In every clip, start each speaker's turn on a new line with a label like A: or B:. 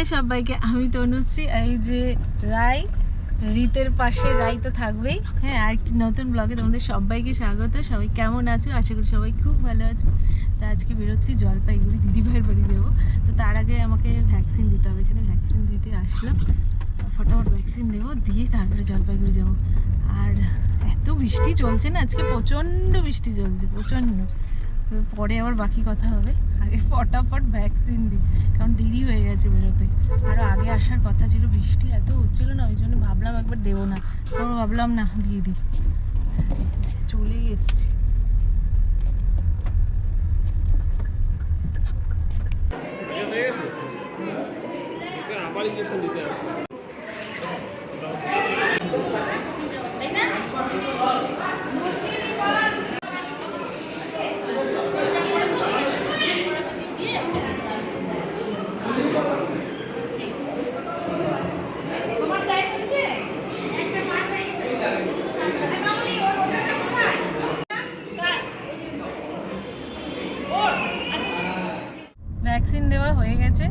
A: High সবাইকে, আমি তনুশ্রী। এই যে রাই, রিতের পাশে রাই তো থাকবেই। হ্যাঁ আরেকটি নতুন ব্লগে তোমাদের সবাইকে স্বাগত। সবাই কেমন আছো? আশা করি সবাই খুব ভালো আছো। তো আজকে বেরোচ্ছি জলপাইগুড়ি, দিদিভাইয়ের বাড়ি যাব। তো তার আগে আমাকে ভ্যাকসিন দিতে হবে। এখানে ভ্যাকসিন দিতে আসলাম। ফটাফট ভ্যাকসিন দেবো, দিয়ে তারপরে জলপাইগুড়ি যাব। আর এত বৃষ্টি চলছে না, আজকে প্রচণ্ড বৃষ্টি চলছে, প্রচণ্ড। পরে আবার বাকি কথা হবে। আগে ফটাফট ভ্যাকসিন দিই, কারণ দেরি হয়ে গেছে বেরোতে। আরও আগে আসার কথা ছিল, বৃষ্টি এত হচ্ছিল না, ওই জন্য ভাবলাম একবার দেবো না। তারপর ভাবলাম না, দিয়ে দিই। চলেই এসছি।
B: আবার ইঞ্জেকশন দিতে আসবে
A: ভ্যাকসিন দেওয়া হয়ে গেছে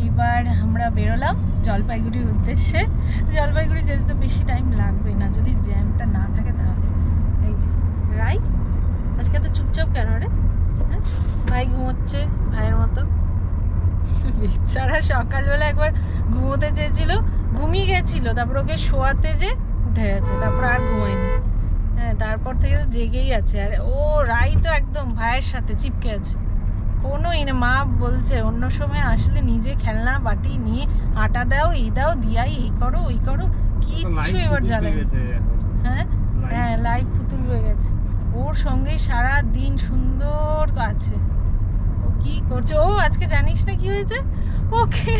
A: এইবার আমরা বেরোলাম জলপাইগুড়ির উদ্দেশ্যে। জলপাইগুড়ি যেতে তো বেশি টাইম লাগবে না। যদি জ্যামটা না থাকে তাহলে। এই যে, রাই, আজকে তো চুপচাপ কেন রে? হ্যাঁ? ভাই ঘুমোচ্ছে, ভাইয়ের মতো। বেচারা সকালবেলা একবার ঘুমোতে চেয়েছিল, ঘুমিয়ে গেছিল। তারপর ওকে শোয়াতে যে উঠে গেছে। তারপর আর ঘুমায়নি। হ্যাঁ তারপর থেকে তো জেগেই আছে। আর ও, রাই তো একদম ভাইয়ের সাথে, চিপকে আছে। কোনোই না মা বলছে অন্য সময় আসলে নিজে খেলনা বাটি নিয়ে আটা দাও এই দাও দিয়াই এই করো ওই করো কিচ্ছু এবার জ্বালে হ্যাঁ? হ্যাঁ লাইভ পুতুল হয়ে গেছে। ওর সঙ্গেই সারা দিন সুন্দর আছে ও কি করছে? ও আজকে জানিস না কি হয়েছে? ওকে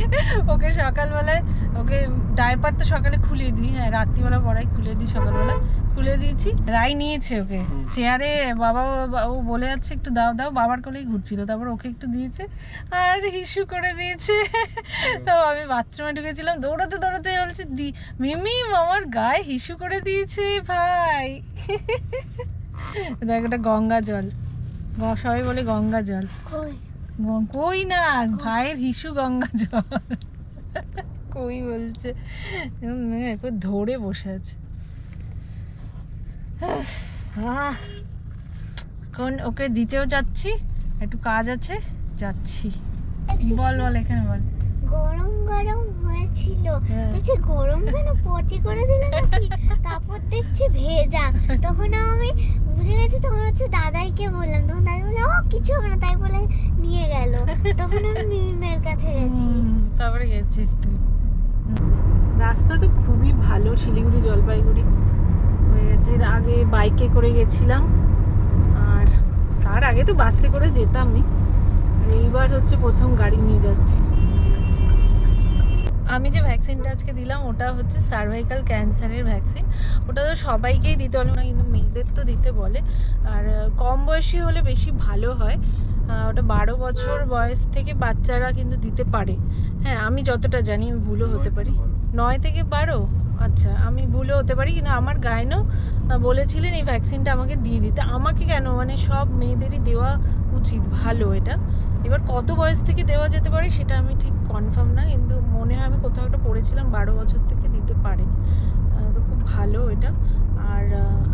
A: ওকে সকালবেলায় ওকে ডাইপার তো সকালে খুলে দিই হ্যাঁ রাত্রিবেলা পড়াই খুলে দিই সকালবেলা। খুলে দিয়েছি। রাই নিয়েছে ওকে। চেয়ারে বাবা ও বলে যাচ্ছে একটু দাও দাও। বাবার কোলেই ঘুরছিল। তারপর ওকে একটু দিয়েছে। আর হিসু করে দিয়েছে। তো আমি বাথরুমে ঢুকেছিলাম। দৌড়াতে দৌড়াতে বলছে দি মিমি আমার গায়ে হিসু করে দিয়েছে ভাই। দেখ এটা গঙ্গা জল। সবাই বলে গঙ্গা জল। কই? না ভাইয়ের হিসু গঙ্গা জল। কই বলছে? ধরে বসে আছে। এখন ওকে দিতেও যাচ্ছি একটু কাজ আছে যাচ্ছি। বল বল এখানে বল।
C: গরম গরম হয়েছিল।
A: হ্যাঁ।
C: দেখছি গরম কেন পটি করেছিল নাকি? তারপর দেখছি ভেজা। তখন আমি বুঝে গেছি তখন হচ্ছে দাদাইকে বললাম। তখন দাদাই বলল ও কিছু হবে না। তাই বলে নিয়ে গেল। তখন আমি মিমিমের কাছে গেছি।
A: তারপরে গেছিস তুই। রাস্তা তো খুবই ভালো শিলিগুড়ি জলপাইগুড়ি। এর আগে বাইকে করে গেছিলাম। আর তার আগে তো বাসে করে যেতামই। এইবার হচ্ছে প্রথম গাড়ি নিয়ে যাচ্ছি। আমি যে ভ্যাকসিনটা আজকে দিলাম, ওটা হচ্ছে সার্ভাইকাল ক্যান্সারের ভ্যাকসিন ওটা তো সবাইকেই দিতে বলে না কিন্তু মেয়েদের তো দিতে বলে। আর কম বয়সী হলে বেশি ভালো হয়। ওটা বারো বছর বয়স থেকে বাচ্চারা কিন্তু দিতে পারে। হ্যাঁ আমি যতটা জানি আমি ভুলও হতে পারি। নয় থেকে বারো? আচ্ছা আমি ভুলও হতে পারি, কিন্তু আমার গায়নও বলেছিলেন এই ভ্যাকসিনটা আমাকে দিয়ে দিতে। আমাকে কেন? মানে সব মেয়েদেরই দেওয়া উচিত, ভালো এটা। এবার কত বয়স থেকে দেওয়া যেতে পারে সেটা আমি ঠিক কনফার্ম না, কিন্তু মনে হয় আমি কোথাও একটা পড়েছিলাম, বারো বছর থেকে দিতে পারে তো খুব ভালো এটা। আর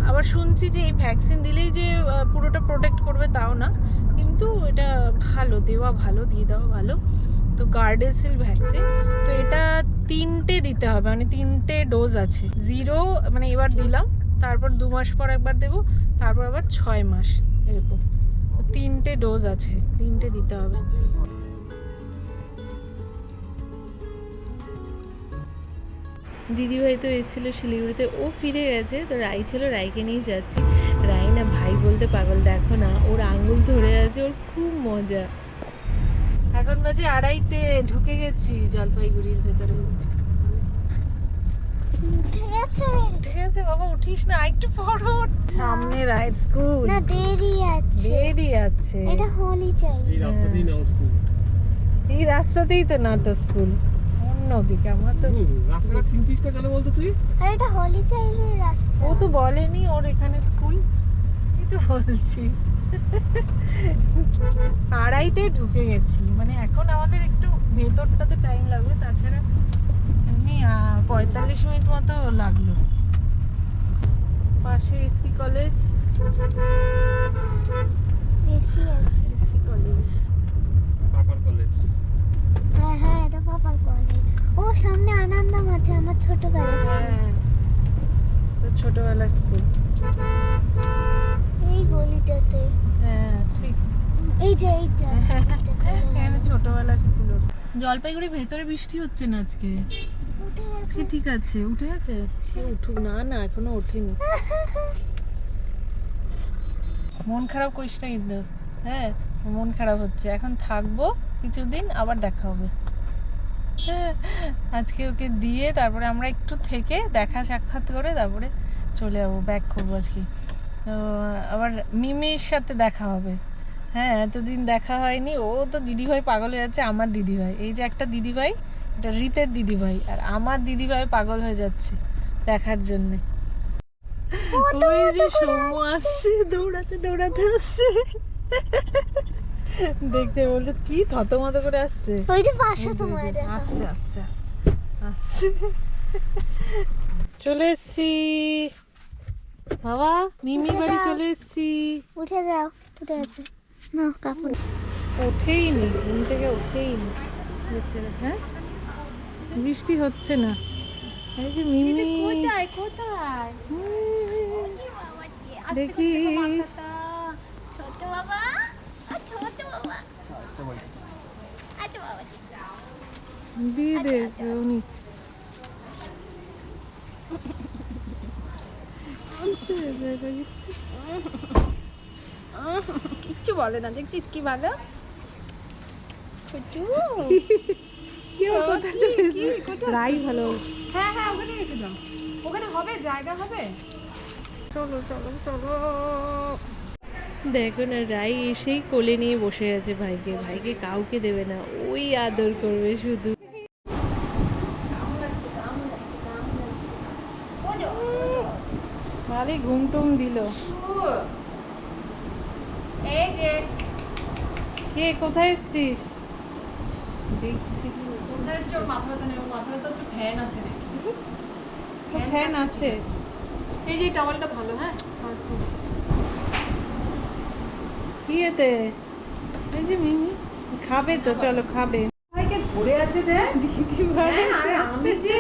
A: আবার শুনছি যে এই ভ্যাকসিন দিলেই যে পুরোটা প্রোটেক্ট করবে তাও না, কিন্তু এটা ভালো, দেওয়া ভালো, দিয়ে দেওয়া ভালো। তো গার্ডেসিল ভ্যাকসিন তো এটা তিনটে দিতে হবে মানে তিনটে ডোজ আছে। জিরো মানে এবার দিলাম, তারপর দু মাস পর একবার দেবো, তারপর আবার ছয় মাস, এরকম। তিনটে ডোজ আছে, তিনটে দিতে হবে। দিদিভাই তো এসেছিল শিলিগুড়িতে, ও ফিরে গেছে, তো রাই ছিল, রাইকে নিয়ে যাচ্ছি। রাই না ভাই বলতে পাগল, দেখো না, ওর আঙ্গুল ধরে আছে, ওর খুব মজা। এখন বাজে আড়াইটে ঢুকে গেছি জলপাইগুড়ির ভেতরে।
C: ঠিক আছে
A: বাবা উঠিস না একটু পর সামনে রাইড স্কুল।
C: না দেরি আছে।
A: দেরি আছে।
C: এটা হলি চাই।
B: এই রাস্তা নাও স্কুল।
A: এই রাস্তাতেই তো না তো স্কুল। অন্যদিকে আমার তো
B: রাস্তাটা চিনছিস না কেন বলতো তুই?
C: আর এটা হলি রাস্তা।
A: ও তো বলেনি ওর এখানে স্কুল। এই তো বলছি। আড়াইটে ঢুকে গেছি। মানে এখন আমাদের একটু ভেতরটাতে টাইম লাগবে তাছাড়া এমনি পঁয়তাল্লিশ মিনিট মতো লাগল। পাশে এসি কলেজ
C: আছে
A: এসি কলেজ
B: পাপার কলেজ
C: হ্যাঁ হ্যাঁ এটা পাপার কলেজ ও সামনে আনন্দম আছে আমার ছোটবেলার স্কুল।
A: হ্যাঁ তো ছোটবেলার স্কুল।
C: এই গলিটাতে।
A: হ্যাঁ ঠিক।
C: এই যে এইটা।
A: এখানে ছোটবেলার স্কুল জলপাইগুড়ি ভেতরে বৃষ্টি হচ্ছে না আজকে?
C: উঠে
A: আজকে ঠিক আছে উঠে গেছে? সে উঠুক না না এখনও ওঠেনি। মন খারাপ করিস না কিন্তু। হ্যাঁ মন খারাপ হচ্ছে। এখন থাকব কিছুদিন আবার দেখা হবে। হ্যাঁ, আজকে ওকে দিয়ে তারপরে আমরা একটু থেকে দেখা সাক্ষাৎ করে তারপরে চলে যাব। ব্যাক করব আজকে। তো আবার মিমির সাথে দেখা হবে। হ্যাঁ এতদিন দেখা হয়নি। ও তো দিদিভাই পাগল হয়ে যাচ্ছে আমার দিদিভাই। এই যে একটা দিদিভাই এটা রীতের দিদিভাই আর আমার দিদিভাই পাগল হয়ে যাচ্ছে দেখার জন্যে। ওই যে সৌম্য আসছে। দৌড়াতে দৌড়াতে আসছে। দেখতে বলতে কি থতমত করে আসছে?
C: ওই যে
A: যে,
C: তোমার
A: আসছে আসছে আসছে আসছে। চলে এসছি। বাবা মিমি বাড়ি চলে এসছি।
C: উঠে যাও উঠে আছে না কাপড়।
A: ওঠেই নি ঘুম থেকে ওঠেই নি। হ্যাঁ? বৃষ্টি হচ্ছে না। এই যে মিমি।
C: কোথায় কোথায়?
A: দেখি
C: ছোট বাবা ছোট বাবা। আচ্ছা বাবা
A: দিয়ে দে উনি
C: কিচ্ছু বলে না দেখছিস কি ভালো? ছোট
A: কি ওর কোথায় চলে এসেছে? রাই ভালো।
D: হ্যাঁ হ্যাঁ ওখানে রেখে দাও। ওখানে হবে জায়গা হবে।
A: চলো চলো চলো। দেখো না রাই এসেই কোলে নিয়ে বসে আছে ভাইকে। ভাইকে কাউকে দেবে না ওই আদর করবে শুধু। ভালোই ঘুম টুম দিল।
D: এই যে।
A: কে কোথায় এসছিস? দেখছি।
D: কোথায় এসছে ওর মাথা ব্যথা নেই? ওর মাথা ব্যথা একটু ফ্যান আছে নাকি?
A: ফ্যান আছে।
D: এই যে টাওয়ালটা ভালো হ্যাঁ?
A: কি এতে? এই যে মিমি খাবে তো চলো খাবে।
D: ধরে আছে
A: দিদি ভাই
D: হ্যাঁ, আর আমি যে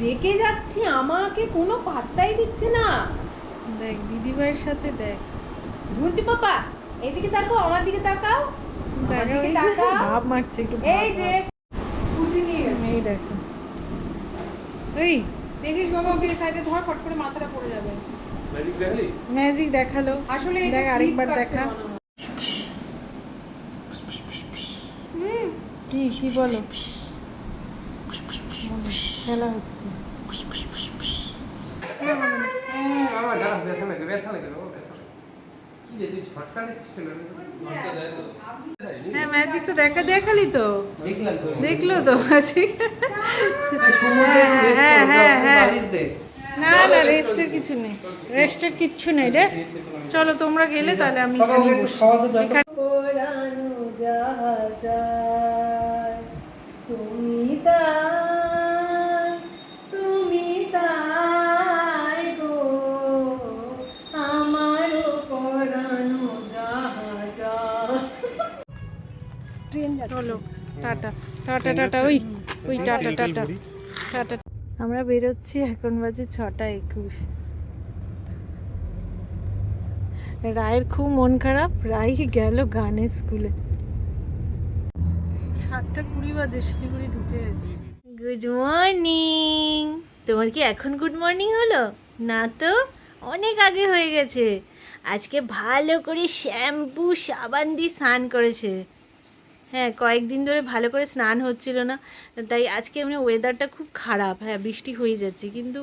D: ডেকে যাচ্ছি আমাকে কোনো পাত্তাই দিচ্ছে না।
A: দেখ দিদি ভাইয়ের সাথে দেখ।
D: ধুন্তি পাপা এইদিকে তাকাও আমার দিকে তাকাও। আমার দিকে তাকাও।
A: ভাব মারছে একটু
D: এই যে স্কুটি নিয়ে গেছে।
A: এই দেখো। এই।
D: দেখিস বাবা ওকে সাইডে ধর ফট করে মাথাটা পড়ে যাবে।
B: ম্যাজিক দেখলি?
A: ম্যাজিক দেখাল।
D: আসলে
A: দেখ আরেকবার দেখা। কি কি বলো? খেলা হচ্ছে।
B: আমার দাঁড়া ব্যথা লাগে ব্যথা লাগে। কি তুই দিচ্ছিস কেন
A: হ্যাঁ ম্যাজিক তো দেখা দেখালি তো। দেখল তো ম্যাজিক হ্যাঁ, হ্যাঁ, না না রেস্টের কিছু নেই। রেস্টের কিচ্ছু নেই রে। চলো তোমরা গেলে তাহলে আমি
B: ওকে
A: বসি। চলো টাটা টাটা টাটা ওই ওই টাটা টাটা টাটা। আমরা বেরোচ্ছি এখন বাজে ছটা একুশ। রায়ের খুব মন খারাপ রাই গেল গানের স্কুলে। সাতটা কুড়ি বাজে শিলিগুড়ি ঢুকে গেছি। গুড মর্নিং তোমার কি এখন গুড মর্নিং হলো? না তো অনেক আগে হয়ে গেছে। আজকে ভালো করে শ্যাম্পু সাবান দিয়ে স্নান করেছে। হ্যাঁ কয়েকদিন ধরে ভালো করে স্নান হচ্ছিল না, তাই আজকে এমনি ওয়েদারটা খুব খারাপ। হ্যাঁ বৃষ্টি হয়ে যাচ্ছে, কিন্তু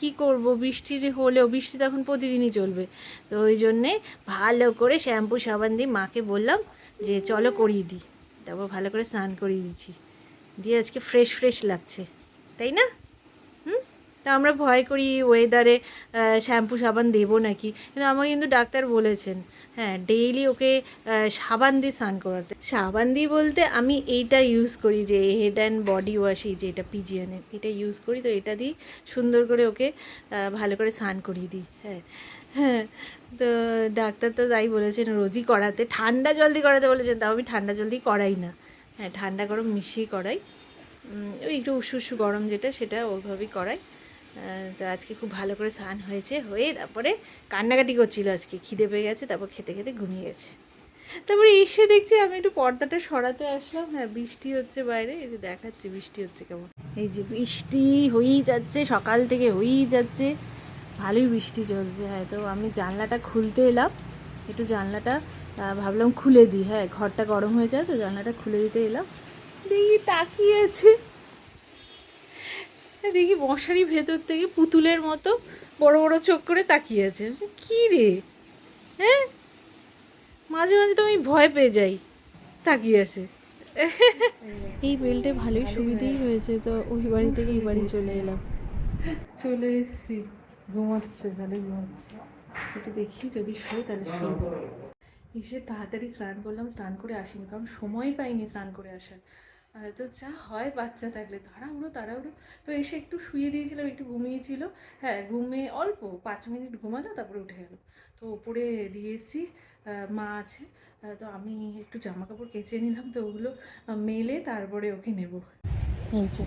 A: কি করব? বৃষ্টির হলেও, বৃষ্টি তো এখন প্রতিদিনই চলবে। তো ওই জন্যে ভালো করে শ্যাম্পু সাবান দিয়ে মাকে বললাম যে, চলো করিয়ে দিই। তারপর ভালো করে স্নান করিয়ে দিচ্ছি। দিয়ে আজকে ফ্রেশ ফ্রেশ লাগছে, তাই না? হুম? তা আমরা ভয় করি ওয়েদারে শ্যাম্পু সাবান দেবো নাকি? কিন্তু আমাকে কিন্তু ডাক্তার বলেছেন হ্যাঁ ডেইলি ওকে সাবান দিয়ে স্নান করাতে। সাবান দিয়ে বলতে আমি এইটা ইউজ করি যে হেড অ্যান্ড বডি ওয়াশ এই যে এটা পিজিয়ানের এটা ইউজ করি তো এটা দিয়ে সুন্দর করে ওকে ভালো করে স্নান করিয়ে দিই হ্যাঁ। হ্যাঁ তো ডাক্তার তো তাই বলেছেন, রোজই করাতে, ঠান্ডা জলদি করাতে বলেছেন, তাও আমি ঠান্ডা জলদি করাই না। হ্যাঁ ঠান্ডা গরম মিশিয়ে করাই। ওই একটু উসু উসু গরম যেটা, সেটা ওইভাবেই করাই। তো আজকে খুব ভালো করে স্নান হয়েছে, হয়ে তারপরে কান্নাকাটি করছিল আজকে, খিদে পেয়ে গেছে, তারপর খেতে খেতে ঘুমিয়ে গেছে। তারপরে এসে দেখছি আমি একটু পর্দাটা সরাতে আসলাম হ্যাঁ বৃষ্টি হচ্ছে বাইরে, এই যে দেখাচ্ছি বৃষ্টি হচ্ছে কেমন। এই যে বৃষ্টি হয়েই যাচ্ছে, সকাল থেকে হয়েই যাচ্ছে, ভালোই বৃষ্টি চলছে হ্যাঁ তো আমি জানলাটা খুলতে এলাম, একটু জানলাটা ভাবলাম খুলে দিই হ্যাঁ ঘরটা গরম হয়ে যায় তো জানলাটা খুলে দিতে এলাম, দেখি তাকিয়েছে দেখি মশারি ভেতর থেকে পুতুলের মতো বড় বড় চোখ করে তাকিয়ে আছে কি রে? হ্যাঁ? মাঝে মাঝে তো আমি ভয় পেয়ে যাই তাকিয়ে আছে এই বেলটে ভালোই সুবিধেই হয়েছে তো ওই বাড়ি থেকে এই বাড়ি চলে এলাম। চলে এসেছি ঘুমাচ্ছে ভালোই ঘুমাচ্ছে। একটু দেখি যদি শুয়ে তাহলে শুয়ে। এসে তাড়াতাড়ি স্নান করলাম স্নান করে আসিনি কারণ সময় পাইনি স্নান করে আসার। তো যা হয় বাচ্চা থাকলে, তাড়াহুড়ো তাড়াহুড়ো। তো এসে একটু শুয়ে দিয়েছিলাম, একটু ঘুমিয়েছিল। হ্যাঁ ঘুমে অল্প, পাঁচ মিনিট ঘুমালো, তারপরে উঠে গেল। তো ওপরে দিয়ে এসেছি মা আছে। তো আমি একটু জামা কাপড় কেচে নিলাম, তো ওগুলো মেলে তারপরে ওকে নেব। এই যে,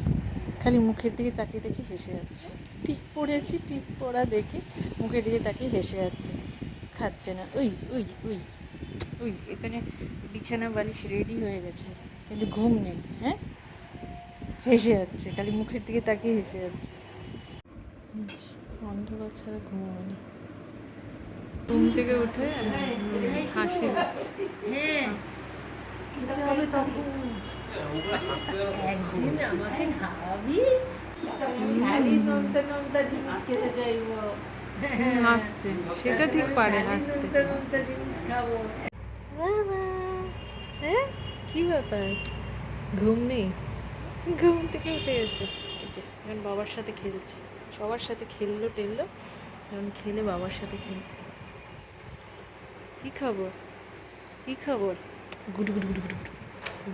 A: খালি মুখের দিকে তাকিয়ে দেখি হেসে যাচ্ছে। টিপ পড়েছি টিপ পড়া দেখে মুখের দিকে তাকিয়ে হেসে যাচ্ছে। খাচ্ছে না ওই উই উই ওই এখানে বিছানা বালিশ রেডি হয়ে গেছে। কিন্তু ঘুম নেই হ্যাঁ? হেসে যাচ্ছে খালি মুখের দিকে তাকিয়ে হেসে যাচ্ছে। অন্ধকার ছাড়া ঘুমাবে না। ঘুম থেকে উঠে হাসি দিচ্ছে
E: একদিন আমাকে খাওয়াবি। খালি নোনতা নোনতা জিনিস খেতে চাইব।
A: হাসছে সেটা ঠিক পারে হাসতে।
E: জিনিস খাব।
A: বাবা হ্যাঁ? কি ব্যাপার? ঘুম নেই? ঘুম থেকে উঠে গেছে। যে এখন বাবার সাথে খেলছি। সবার সাথে খেললো টেললো এখন খেলে বাবার সাথে খেলছে। কি খবর? কি খবর? Good good good good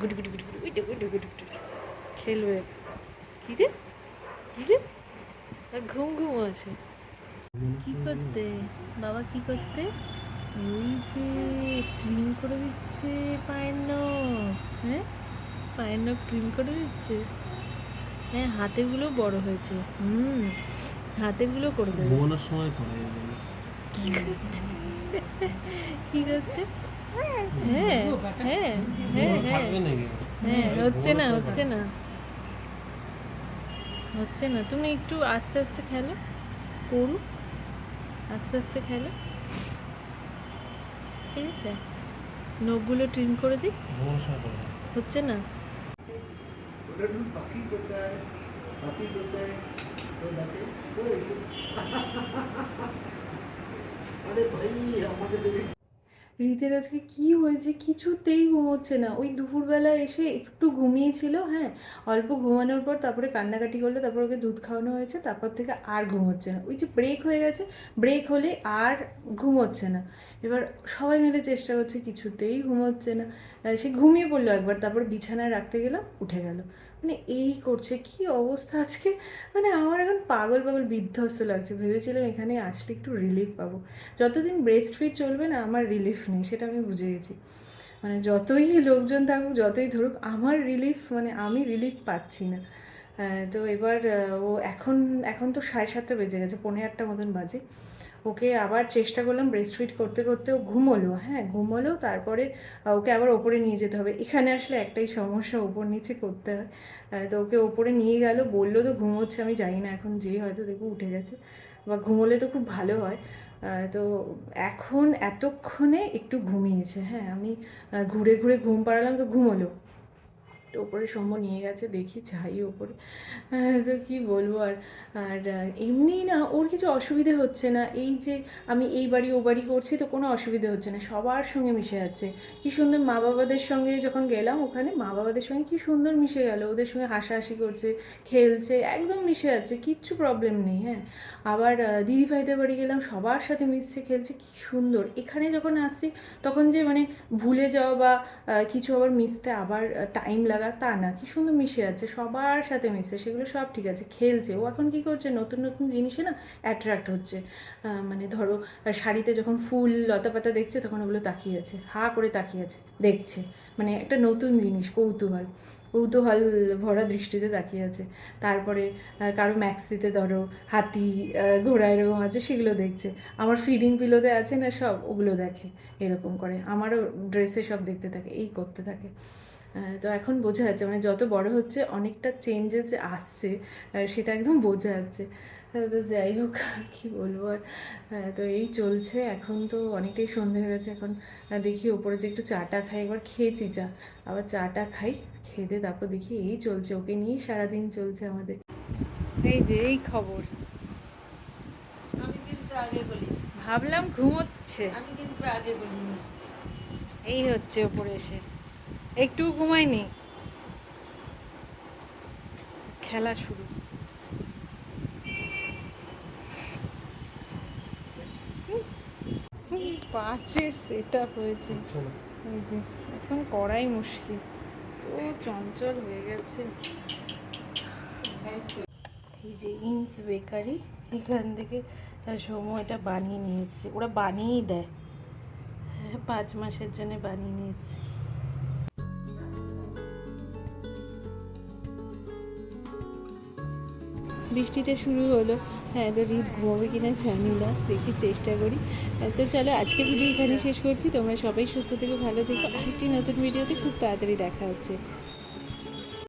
A: good good good good good উইটে good good খেলবে? কি রে? কি রে? আর ঘুম ঘুম আছে। কি করতে? বাবা কি করতে? ওই যে ট্রিম করে দিচ্ছে পায়ের নখ হ্যাঁ? পায়ের নখ ট্রিম করে দিচ্ছে। হ্যাঁ হাতেরগুলো বড় হয়েছে। হুম হাতেরগুলো করে দেবে।
B: ঘুমানোর সময় করে
A: কি করতে হ্যাঁ হ্যাঁ হ্যাঁ হ্যাঁ। হ্যাঁ হচ্ছে না হচ্ছে না। হচ্ছে না। তুমি একটু আস্তে আস্তে খেলো। করু। আস্তে আস্তে খেলো। ঠিক আছে? নখগুলো ট্রিম করে দিই?
B: হচ্ছে না? আরে
A: ভাই আমাকে দেখে রীতের আজকে কি হয়েছে? কিছুতেই ঘুমোচ্ছে না। ওই দুপুরবেলা এসে একটু ঘুমিয়েছিল হ্যাঁ? অল্প ঘুমানোর পর তারপরে কান্নাকাটি করল, তারপর ওকে দুধ খাওয়ানো হয়েছে, তারপর থেকে আর ঘুমোচ্ছে না। ওই যে ব্রেক হয়ে গেছে ব্রেক হলে আর ঘুমোচ্ছে না। এবার সবাই মিলে চেষ্টা করছে, কিছুতেই ঘুমোচ্ছে না। সে ঘুমিয়ে পড়ল একবার, তারপর বিছানায় রাখতে গেলাম উঠে গেল। মানে এই করছে, কি অবস্থা আজকে? মানে আমার এখন পাগল পাগল বিধ্বস্ত লাগছে। ভেবেছিলাম এখানে আসলে একটু রিলিফ পাবো। যতদিন ব্রেস্ট ফিট চলবে না, আমার রিলিফ নেই, সেটা আমি বুঝে গেছি। মানে যতই লোকজন থাকুক, যতই ধরুক, আমার রিলিফ মানে আমি রিলিফ পাচ্ছি না। তো এবার ও এখন এখন তো সাড়ে সাতটা বেজে গেছে পনেরো আটটা মতন বাজে। ওকে আবার চেষ্টা করলাম ব্রেস্ট ফিট করতে করতে ও ঘুমোলো হ্যাঁ? ঘুমোলো, তারপরে ওকে আবার ওপরে নিয়ে যেতে হবে। এখানে আসলে একটাই সমস্যা, ওপর নিচে করতে হয়। তো ওকে ওপরে নিয়ে গেল, বলল তো ঘুমোচ্ছে, আমি জানি না এখন যে হয়তো দেখব উঠে গেছে। বা ঘুমোলে তো খুব ভালো হয়। তো এখন এতক্ষণে একটু ঘুমিয়েছে হ্যাঁ? আমি ঘুরে ঘুরে ঘুম পাড়ালাম, তো ঘুমোলো। ওপরে সৌম্য নিয়ে গেছে দেখি যাই ওপরে। তো কি বলব আর আর আহ, এমনি না ওর কিছু অসুবিধে হচ্ছে না। এই যে আমি এই বাড়ি ও বাড়ি করছি তো কোনো অসুবিধে হচ্ছে না সবার সঙ্গে মিশে যাচ্ছে। কি সুন্দর মা বাবাদের সঙ্গে যখন গেলাম ওখানে মা বাবাদের সঙ্গে কি সুন্দর মিশে গেল। ওদের সঙ্গে হাসাহাসি করছে খেলছে একদম মিশে যাচ্ছে কিচ্ছু প্রবলেম নেই হ্যাঁ। আবার দিদি ভাইদের বাড়ি গেলাম সবার সাথে মিশছে খেলছে কি সুন্দর। এখানে যখন আসছি তখন যে মানে ভুলে যাওয়া বা কিছু আবার মিশতে আবার টাইম লাগা তা না, কি সুন্দর মিশে আছে, সবার সাথে মিশে, সেগুলো সব ঠিক আছে, খেলছে, ও এখন কি করছে, নতুন নতুন জিনিসে না অ্যাট্রাক্ট হচ্ছে মানে ধরো শাড়িতে যখন ফুল লতা পাতা দেখছে, তখন ওগুলো তাকিয়ে আছে, হা করে তাকিয়ে আছে, দেখছে মানে একটা নতুন জিনিস, কৌতূহল কৌতূহল ভরা দৃষ্টিতে তাকিয়ে আছে, তারপরে কারও ম্যাক্সিতে ধরো, হাতি ঘোড়া এরকম আছে, সেগুলো দেখছে, আমার ফিডিং পিলোতে আছে না সব, ওগুলো দেখে, এরকম করে, আমারও ড্রেসে সব দেখতে থাকে, এই করতে থাকে তো এখন বোঝা যাচ্ছে মানে যত বড় হচ্ছে অনেকটা চেঞ্জেস আসছে সেটা একদম বোঝা যাচ্ছে। তো যাই হোক কী বলব আর তো এই চলছে এখন তো অনেকটাই সন্ধে হয়ে গেছে এখন দেখি ওপরে যে একটু চাটা খাই একবার খেয়েছি চা আবার চাটা খাই খেয়ে দিয়ে তারপর দেখি এই চলছে ওকে নিয়েই সারাদিন চলছে আমাদের। এই যে এই খবর।
E: আমি কিন্তু আগে বলি।
A: ভাবলাম ঘুমোচ্ছে।
E: আমি কিন্তু আগে বলিনি।
A: এই হচ্ছে ওপরে এসে। একটু ঘুমায়নি খেলা শুরু। পাঁচের সেট আপ হয়েছে এই যে এখন করাই মুশকিল। তো চঞ্চল হয়ে গেছে। এই যে ইন্স বেকারি এখান থেকে সময় এটা বানিয়ে নিয়ে এসছে ওরা বানিয়েই দেয়। হ্যাঁ পাঁচ মাসের জন্য বানিয়ে নিয়ে এসছে বৃষ্টিটা শুরু হলো। হ্যাঁ তো রীত ঘুমাবে কিনা জানি না দেখি চেষ্টা করি। হ্যাঁ, তো চলো আজকে ভিডিও এখানে শেষ করছি। তোমরা সবাই সুস্থ থেকে ভালো থেকো। আরেকটি নতুন ভিডিওতে খুব তাড়াতাড়ি দেখা হচ্ছে।